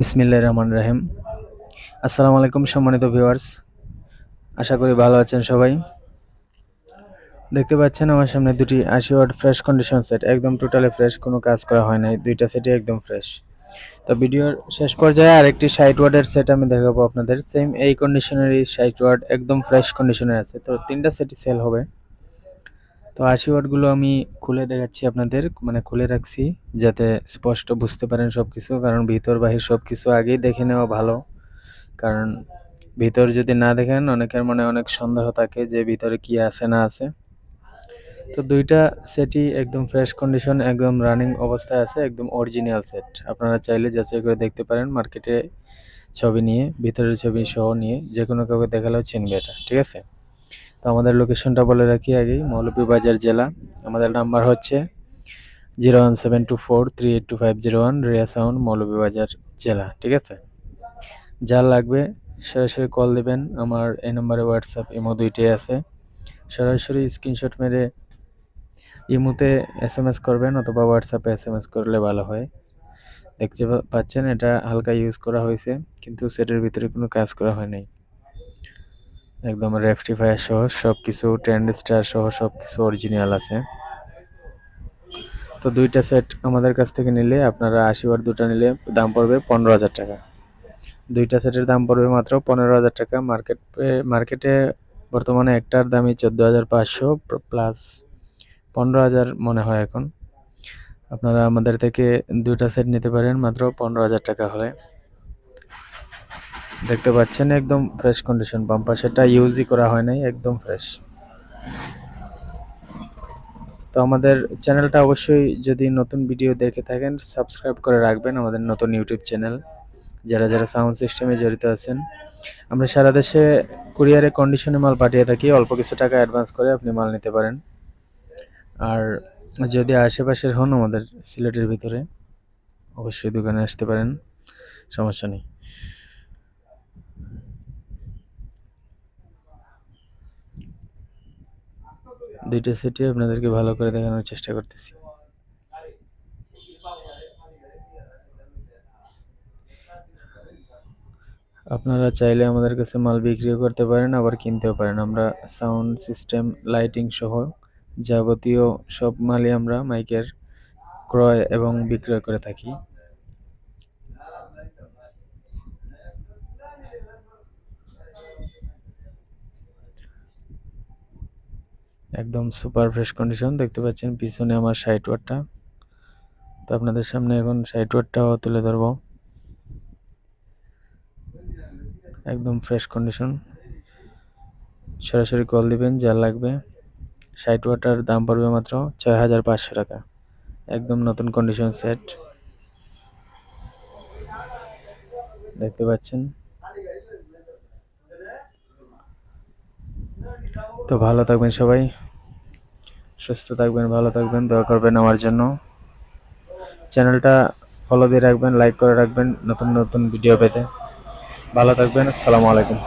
বিসমিল্লাহির রহমান রহিম। আসসালামু আলাইকুম সম্মানিত ভিউয়ার্স আশা করি ভালো আছেন সবাই। দেখতে পাচ্ছেন আমার সামনে দুটি আশি ওয়াট ফ্রেশ কন্ডিশন সেট একদম টোটালি ফ্রেশ কোনো কাজ করা হয় নাই। দুইটা সেটই একদম ফ্রেশ তো ভিডিওর শেষ পর্যায়ে আরেকটি ষাট ওয়াটের সেট আমি দেখাবো আপনাদের। সেম এই কন্ডিশনেরই ষাট ওয়াট, একদম ফ্রেশ কন্ডিশনের আছে। তো তিনটা সেটই সেল হবে। তো আশি ওয়াটগুলো আমি খুলে দেখাচ্ছি আপনাদের মানে খুলে রাখছি, যাতে স্পষ্ট বুঝতে পারেন সব কিছু কারণ ভিতর বাহির সব কিছু আগেই দেখে নেওয়া ভালো। কারণ ভিতর যদি না দেখেন, অনেকের মনে অনেক সন্দেহ থাকে যে ভিতরে কি আছে, না আছে। তো দুইটা সেটই একদম ফ্রেশ কন্ডিশন একদম রানিং অবস্থায় আছে, একদম অরিজিনাল সেট আপনারা চাইলে যাচাই করে দেখতে পারেন মার্কেটে ছবি নিয়ে, ভিতরের ছবি সহ নিয়ে যে কোনো কাউকে দেখালেও চিনবে এটা, ঠিক আছে? তো আমাদের লোকেশনটা বলে রাখি আগেই মৌলভীবাজার জেলা। আমাদের নাম্বার হচ্ছে zero one seven two four three eight two five zero one Riya sound Moulvibazar জেলা, ঠিক আছে? যার লাগবে, সরাসরি কল দেবেন। আমার এই নম্বরে হোয়াটসঅ্যাপ ইমো দুইটাই আছে। সরাসরি স্ক্রিনশট মেরে ইমোতে এস এম এস করবেন অথবা হোয়াটসঅ্যাপে এস এম এস করলে ভালো হয়। দেখতে পাচ্ছেন, এটা হালকা ইউজ করা হয়েছে, কিন্তু সেটের ভিতরে কোনো কাজ করা হয় নাই। একদম রেফটিফায়ার সহ সব কিছু ট্রেন্ড স্টার সহ সব কিছু অরিজিনাল আছে। তো দুইটা সেট আমাদের কাছ থেকে নিলে আপনারা আশি ওয়াট দুটো নিলে দাম পড়বে পনেরো হাজার টাকা। দুইটা সেটের দাম পড়বে মাত্র পনেরো হাজার টাকা। মার্কেট মার্কেটে বর্তমানে একটার দামই চোদ্দ হাজার পাঁচশো প্লাস পনেরো হাজার মনে হয় এখন। আপনারা আমাদের থেকে দুইটা সেট নিতে পারেন মাত্র পনেরো হাজার টাকা হলে। দেখতে পাচ্ছেন, একদম ফ্রেশ কন্ডিশন বাম্পার সেটা ইউজই করা হয় নাই, একদম ফ্রেশ তো আমাদের চ্যানেলটা অবশ্যই যদি নতুন ভিডিও দেখে থাকেন সাবস্ক্রাইব করে রাখবেন আমাদের নতুন ইউটিউব চ্যানেল যারা যারা সাউন্ড সিস্টেমে জড়িত আছেন, আমরা সারা দেশে কুরিয়ারে কন্ডিশনে মাল পাঠিয়ে থাকি, অল্প কিছু টাকা অ্যাডভান্স করে আপনি মাল নিতে পারেন। আর যদি আশেপাশের হন আমাদের সিলেটের ভিতরে, অবশ্যই দোকানে আসতে পারেন, সমস্যা নেই। দুইটা সেটই আপনাদেরকে ভালো করে দেখানোর চেষ্টা করতেছি। আপনারা চাইলে আমাদের কাছে মাল বিক্রিও করতে পারেন, আবার কিনতেও পারেন। আমরা সাউন্ড সিস্টেম, লাইটিং সহ যাবতীয় সব মালই আমরা মাইকের ক্রয় এবং বিক্রয় করে থাকি। একদম সুপার ফ্রেশ কন্ডিশন দেখতে পাচ্ছেন পিছনে আমার সাইট ওয়ারটা তো আপনাদের সামনে এখন সাইট ওয়ারটাও তুলে ধরবো। একদম ফ্রেশ কন্ডিশন সরাসরি কল দিবেন, যা লাগবে। ষাট ওয়াটার দাম পড়বে মাত্র ছয় হাজার পাঁচশো টাকা। একদম নতুন কন্ডিশন সেট দেখতে পাচ্ছেন। তো ভালো থাকবেন সবাই। সুস্থ থাকবেন, ভালো থাকবেন, দোয়া করবেন আমার জন্য। চ্যানেলটা ফলো দিয়ে রাখবেন লাইক করে রাখবেন নতুন নতুন ভিডিও পেতে। ভালো থাকবেন, আসসালামু আলাইকুম।